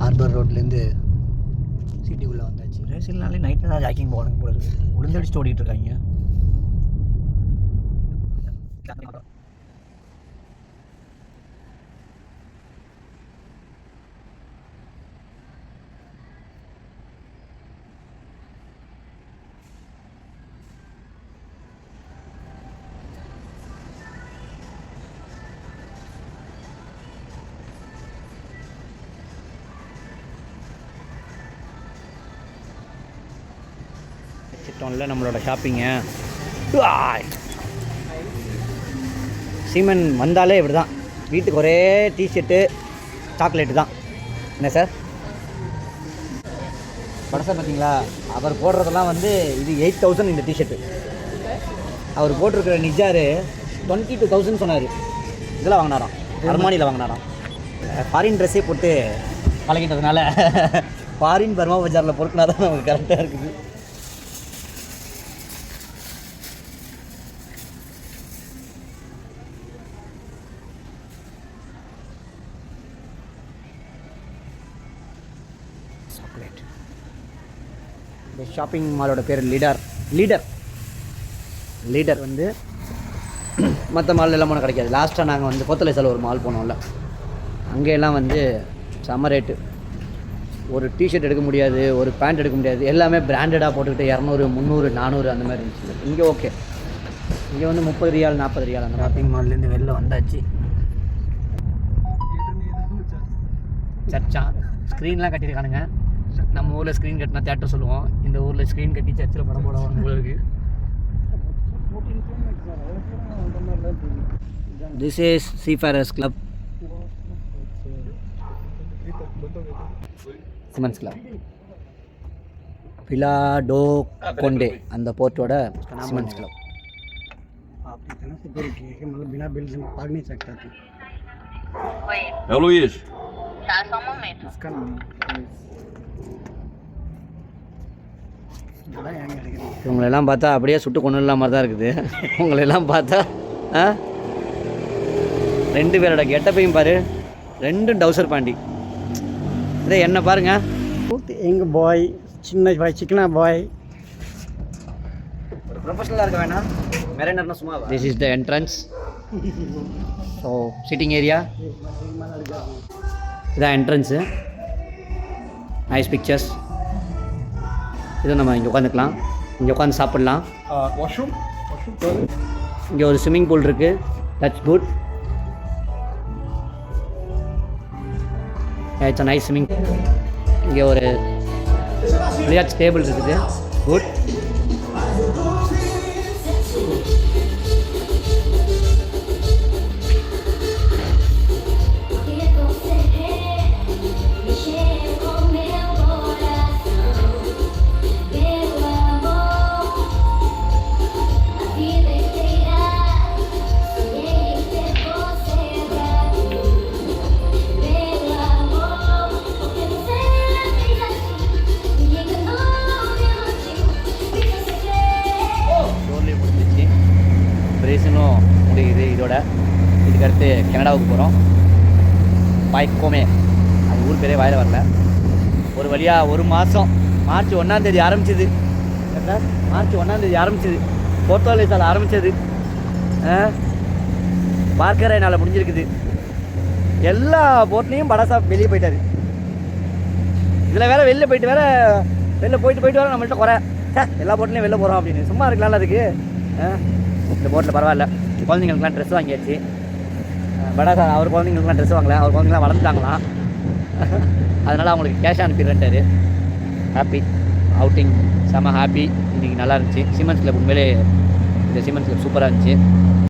Harbour ரோட்லேருந்து சிட்டிக்குள்ளே வந்தாச்சு. ரேசில்னாலே நைட்டில் தான் ஜாக்கிங் போகணும் போல இருக்குது ஓடிட்டுருக்காங்க ஓடிட்டு இருக்காங்க. வச்சிட்டோம்ல நம்மளோட ஷாப்பிங்கை சீமன் வந்தாலே இப்படி தான் வீட்டுக்கு ஒரே டிஷர்ட்டு சாக்லேட்டு தான். என்ன சார் படசை பார்த்தீங்களா அவர் போடுறதெல்லாம் வந்து இது எயிட் தௌசண்ட் இந்த டிஷர்ட்டு அவர் போட்டிருக்கிற நிஜாரு டுவெண்ட்டி டூ தௌசண்ட் சொன்னார். இதில் வாங்கினாராம். அர்மானியில் வாங்கினாராம். ஃபாரின் ட்ரெஸ்ஸே போட்டு பழகிட்டதுனால ஃபாரின் பர்மா பஜாரில் பொறுக்கினா தான் நமக்கு கரெக்டாக இருக்குது. சாக்லேட் இந்த ஷாப்பிங் மாலோட பேர் லீடர் லீடர் லீடர் வந்து மற்ற மால் எல்லாம் போனால் கிடைக்காது. லாஸ்ட்டாக நாங்கள் வந்து கொத்தலைசால ஒரு மால் போனோம்ல. அங்கேயெல்லாம் வந்து செம்ம ரேட்டு ஒரு டிஷர்ட் எடுக்க முடியாது ஒரு பேண்ட் எடுக்க முடியாது. எல்லாமே பிராண்டடாக போட்டுக்கிட்டு இரநூறு முந்நூறு நானூறு அந்த மாதிரி இருந்துச்சு. இங்கே ஓகே இங்கே வந்து முப்பது ரியால் நாற்பது ரியால் அந்த ஷாப்பிங் மால்லேருந்து வெளில வந்தாச்சு. சர்ச்சா? ஸ்க்ரீன்லாம் கட்டியிருக்கானுங்க. நம்ம ஊரில் ஸ்க்ரீன் கட்டினா தேட்டர் சொல்லுவோம் இந்த ஊரில் ஸ்க்ரீன் கட்டி சர்ச்சில் படம் போடுவாங்க உங்களுக்கு this is seafarers club seamen's club பிலா டோ கொண்டே அந்த போர்ட்டோட சிமன்ஸ் கிளப் आप इतना सिक्योरिटी है कि मतलब बिना बिल से भाग नहीं सकता था Oi, É o Luiz. tá só um momento. इसका नाम இவங்களெல்லாம் பார்த்தா அப்படியே சுட்டு கொண்டு இல்லாமல் தான் இருக்குது. உங்களெல்லாம் பார்த்தா ஆ? ரெண்டு பேரோட கெட்டப்பையும் பாரு. ரெண்டும் டவுசர் பாண்டி. இதே என்ன பாருங்க. எங்கள் பாய் சின்ன பாய் சிக்கனா பாய் ஒரு ப்ரொஃபஷனலாக இருக்க வேணாம். மெரைனர்னா சும்மா this is the entrance so sitting area இதான் என்ட்ரன்ஸு நைஸ் பிக்சர்ஸ் இது நம்ம இங்கே உட்காந்துக்கலாம். இங்கே உட்காந்து சாப்பிட்லாம். washroom? இங்கே ஒரு ஸ்விம்மிங் பூல் இருக்குது that's good it's a nice swimming இங்கே ஒரு விளையாட்டு டேபிள் இருக்குது. குட் வந்து இது இதோட இதுக்கு அடுத்து கனடாவுக்கு போகிறோம் பாய்க்கோமே அது ஊர் பேரே வாயில் வரல. ஒரு வழியாக ஒரு மாதம் மார்ச் ஒன்றாந்தேதி ஆரம்பிச்சது. சார் மார்ச் ஒன்றாந்தேதி ஆரம்பிச்சது. போர்த்தோலிசால் ஆரம்பிச்சது. பார்க்கற என்னால் முடிஞ்சிருக்குது. எல்லா போட்லேயும் படசா வெளியே போயிட்டாரு. இதில் வேற வெளில போயிட்டு வேற வெளில போயிட்டு போயிட்டு வர நம்மள்ட்ட குறை. எல்லா போட்லேயும் வெளில போகிறோம் அப்படின்னு. சும்மா இருக்கலாம்ல அதுக்கு. ஆ, இந்த போட்டில் பரவாயில்ல. குழந்தைங்களுக்குலாம் ட்ரெஸ் வாங்கியாச்சு. படா சார் அவர் குழந்தைங்களுக்குலாம் ட்ரெஸ் வாங்கல. அவர் குழந்தைங்களாம் வளர்ந்துட்டாங்களாம். அதனால் அவங்களுக்கு கேஷ் அனுப்பிடுறேன்ட்டாரு. ஹாப்பி அவுட்டிங் செம ஹாப்பி இன்றைக்கி நல்லா இருந்துச்சு. சிமெண்ட்ஸில் உண்மையிலே இந்த சிமெண்ட்ஸில் சூப்பராக இருந்துச்சு.